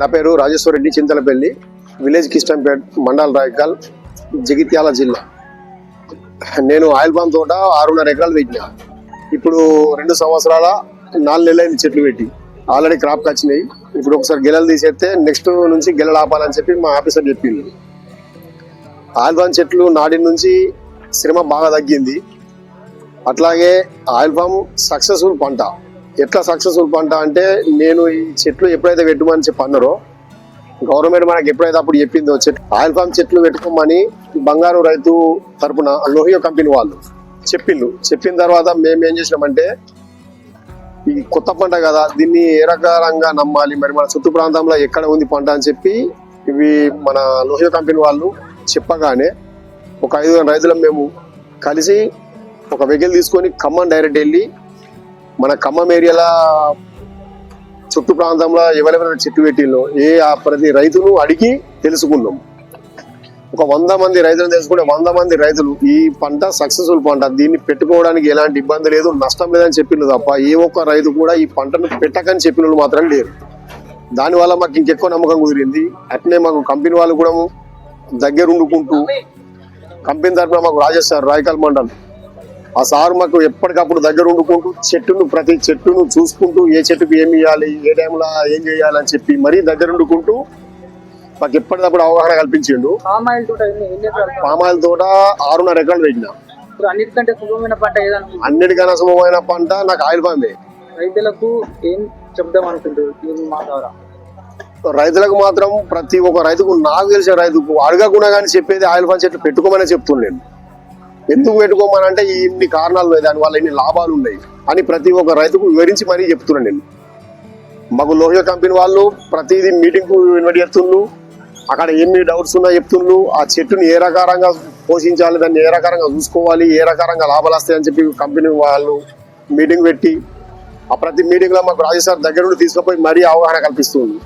నా పేరు రాజేశ్వర రెడ్డి చింతలపల్లి విలేజ్ కిష్టంపేట్ మండల్ రాయకల్ జగిత్యాల జిల్లా. నేను ఆయిల్ పామ్ తోట ఆరున్నర ఎకరాలు పెట్టిన. ఇప్పుడు రెండు సంవత్సరాల నాలుగు నెలలైన చెట్లు పెట్టి. ఆల్రెడీ క్రాప్కి వచ్చినాయి. ఇప్పుడు ఒకసారి గెలలు తీసేస్తే నెక్స్ట్ నుంచి గెలలు ఆపాలని చెప్పి మా ఆఫీసర్ చెప్పింది ఆయిల్ పామ్ చెట్లు నాటి నుంచి శ్రమ బాగా తగ్గింది. అట్లాగే ఆయిల్ పామ్ సక్సెస్ఫుల్ పంట. ఎట్లా సక్సెస్ఫుల్ పంట అంటే నేను ఈ చెట్లు ఎప్పుడైతే పెట్టుమని చెప్పి అన్నారో గవర్నమెంట్ మనకి ఎప్పుడైతే అప్పుడు చెప్పిందో చెట్లు ఆయిల్ ఫామ్ చెట్లు పెట్టుకోమని బంగారు రైతు తరపున లోహియో కంపెనీ వాళ్ళు చెప్పిండు చెప్పిన తర్వాత మేము ఏం చేసినామంటే ఈ కొత్త పంట కదా దీన్ని ఏ రకాలంగా నమ్మాలి మరి మన చుట్టూ ప్రాంతంలో ఎక్కడ ఉంది పంట అని చెప్పి ఇవి మన లోహియో కంపెనీ వాళ్ళు చెప్పగానే ఒక ఐదు రైతులం మేము కలిసి ఒక వెహికల్ తీసుకొని ఖమ్మం డైరెక్ట్ వెళ్ళి మన ఖమ్మం ఏరియాలో చుట్టూ ప్రాంతంలో ఎవరెవరైనా చెట్టు పెట్టిందో ఏ ఆ ప్రతి రైతును అడిగి తెలుసుకున్నాం ఒక వంద మంది రైతులను తెలుసుకుంటే వంద మంది రైతులు ఈ పంట సక్సెస్ఫుల్ పంట. దీన్ని పెట్టుకోవడానికి ఎలాంటి ఇబ్బంది లేదు నష్టం లేదని చెప్పిండు తప్ప ఏ ఒక్క రైతు కూడా ఈ పంటను పెట్టకని చెప్పిన వాళ్ళు మాత్రం లేరు. దానివల్ల మాకు ఇంకెక్కువ నమ్మకం కుదిరింది. అట్నే మాకు కంపెనీ వాళ్ళు కూడా దగ్గర ఉండుకుంటూ కంపెనీ తరఫున మాకు రాజేష్ సార్ రాయకల్ మండల్ ఆ సార్ మాకు ఎప్పటికప్పుడు దగ్గర ఉండుకుంటూ చెట్టును ప్రతి చెట్టును చూసుకుంటూ ఏ చెట్టుకు ఏమి ఇవ్వాలి ఏ టైంలో ఏం చేయాలి అని చెప్పి మరీ దగ్గర ఉండుకుంటూ మాకు ఎప్పటికప్పుడు అవగాహన కల్పించిండు? పామాయిల్ తోట ఆరున్నర ఎకరాలు పెట్టిన. అన్నిటికంటే సులభమైన పంట అన్నిటికన్నా సులభమైన పంట నాకు ఆయిల్ పామే. రైతులకు ఏం చెప్దాం మా ద్వారా? రైతులకు మాత్రం ప్రతి ఒక్క రైతుకు నాకు తెలిసిన రైతుకు అడగకుండా కానీ చెప్పేది ఆయిల్ పామ్ చెట్లు పెట్టుకోమని చెప్తున్నాను ఎందుకు పెట్టుకోమనంటే ఇన్ని కారణాలు ఉన్నాయి దానివల్ల ఇన్ని లాభాలు ఉన్నాయి అని ప్రతి ఒక్క రైతుకు వివరించి మరీ చెప్తున్నాను నేను. మాకు లోహియో కంపెనీ వాళ్ళు ప్రతిదీ మీటింగ్కు ఇన్వైట్ చేస్తుండ్రు. అక్కడ ఎన్ని డౌట్స్ ఉన్నా చెప్తుండ్రు. ఆ చెట్టుని ఏ రకారంగా పోషించాలి దాన్ని ఏ రకారంగా చూసుకోవాలి ఏ రకారంగా లాభాలు వస్తాయి అని చెప్పి కంపెనీ వాళ్ళు మీటింగ్ పెట్టి ఆ ప్రతి మీటింగ్లో మాకు రాజేశ్వర్ దగ్గర నుండి తీసుకుపోయి మరీ అవగాహన కల్పిస్తుంది